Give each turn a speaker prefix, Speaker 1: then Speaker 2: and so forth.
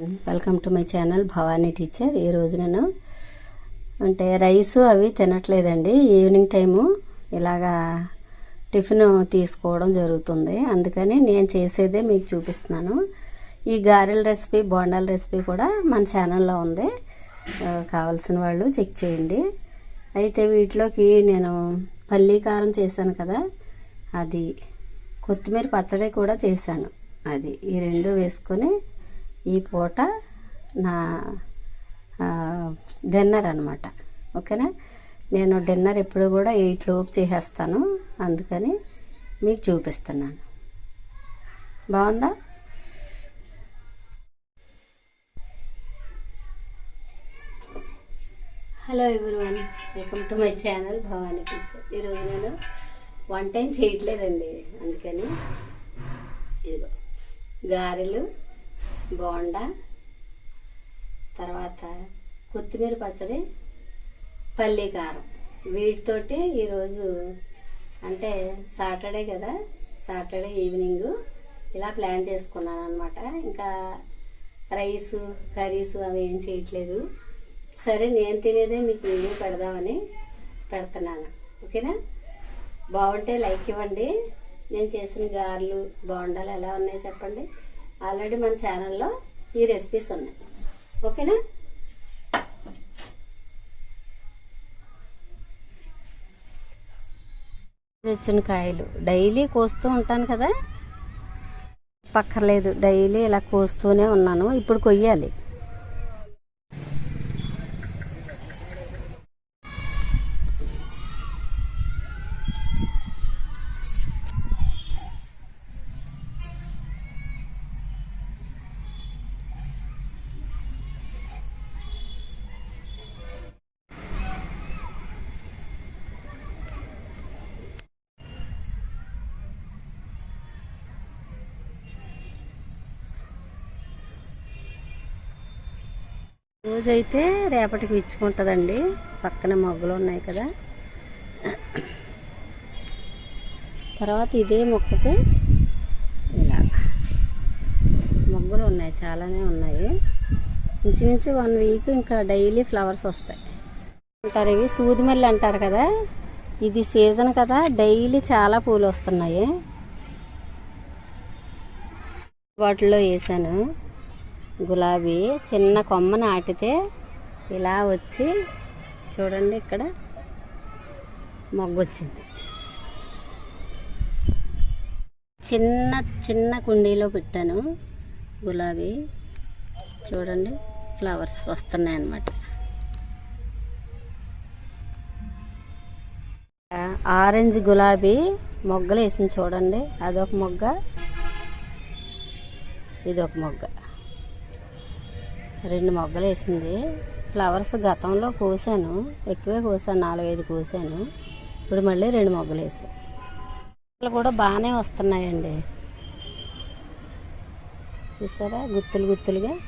Speaker 1: Welcome to my channel Bhavani teacher ఈరోజు నేను అంటే రైస్ అవి తినట్లేదండి. ఈవినింగ్ టైము ఇలాగా టిఫిన్ తీసుకోవడం జరుగుతుంది. అందుకని నేను చేసేదే మీకు చూపిస్తున్నాను. ఈ గారెల రెసిపీ బోండాల రెసిపీ కూడా మన ఛానల్లో ఉంది. కావాల్సిన వాళ్ళు చెక్ చేయండి. అయితే వీటిలోకి నేను పల్లీ కారం చేశాను కదా అది కొత్తిమీర పచ్చడి కూడా చేశాను. అది ఈ రెండు వేసుకొని ఈ పూట నా డిన్నర్ అనమాట ఓకేనా? నేను డిన్నర్ ఎప్పుడు కూడా ఎయిట్ లోపు చేసేస్తాను. అందుకని మీకు చూపిస్తున్నాను. బాగుందా? Hello everyone welcome to my channel Bhavani picks ఈరోజు నేను వంట ఏం చేయట్లేదండి. అందుకని ఇదిగో గారెలు బోండా తర్వాత కొత్తిమీర పచ్చడి పల్లీ కారం. వీటితోటి ఈరోజు అంటే సాటర్డే కదా సాటర్డే ఈవినింగ్ ఇలా ప్లాన్ చేసుకున్నాను అనమాట ఇంకా రైస్ కర్రీస్ అవి ఏం చేయట్లేదు. సరే నేను తినేదే మీకు వీడియో పెడదామని పెడుతున్నాను. ఓకేనా? బాగుంటే లైక్ ఇవ్వండి. నేను చేసిన గారెలు బోండాలు ఎలా ఉన్నాయో చెప్పండి? ఆల్రెడీ మన ఛానల్లో ఈ రెసిపీస్ ఉన్నాయి. ఓకేనా? తెచ్చిన కాయలు. డైలీ కోస్తూ ఉంటాను కదా? పక్కర్లేదు. డైలీ ఇలా కోస్తూనే ఉన్నాను. ఇప్పుడు కొయ్యాలి. రోజైతే రేపటికి ఇచ్చుకుంటుందండి పక్కన మొగ్గలు ఉన్నాయి కదా. తర్వాత ఇదే మొక్కకి ఇలా మొగ్గలు ఉన్నాయి చాలానే ఉన్నాయి. ఇంచుమించు వన్ వీక్ ఇంకా డైలీ ఫ్లవర్స్ వస్తాయి. అంటారు ఇవి సూదిమల్లి అంటారు కదా. ఇది సీజన్ కదా డైలీ చాలా పూలు వస్తున్నాయి. వాటిలో వేసాను. గులాబీ చిన్న కొమ్మ నాటితే ఇలా వచ్చి చూడండి ఇక్కడ మొగ్గ వచ్చింది చిన్న చిన్న కుండీలో పెట్టాను గులాబీ. చూడండి ఫ్లవర్స్ వస్తున్నాయి అన్నమాట ఆరెంజ్ గులాబీ మొగ్గలు వేసింది చూడండి అదొక మొగ్గ ఇది ఒక మొగ్గ. రెండు మొగ్గలు వేసింది. ఫ్లవర్స్ గతంలో కోసాను. ఎక్కువే కోసాను. నాలుగైదు కోసాను. ఇప్పుడు మళ్ళీ రెండు మొగ్గలు వేసాను మొగ్గలు కూడా బాగానే వస్తున్నాయండి. చూసారా? గుత్తులు గుత్తులుగా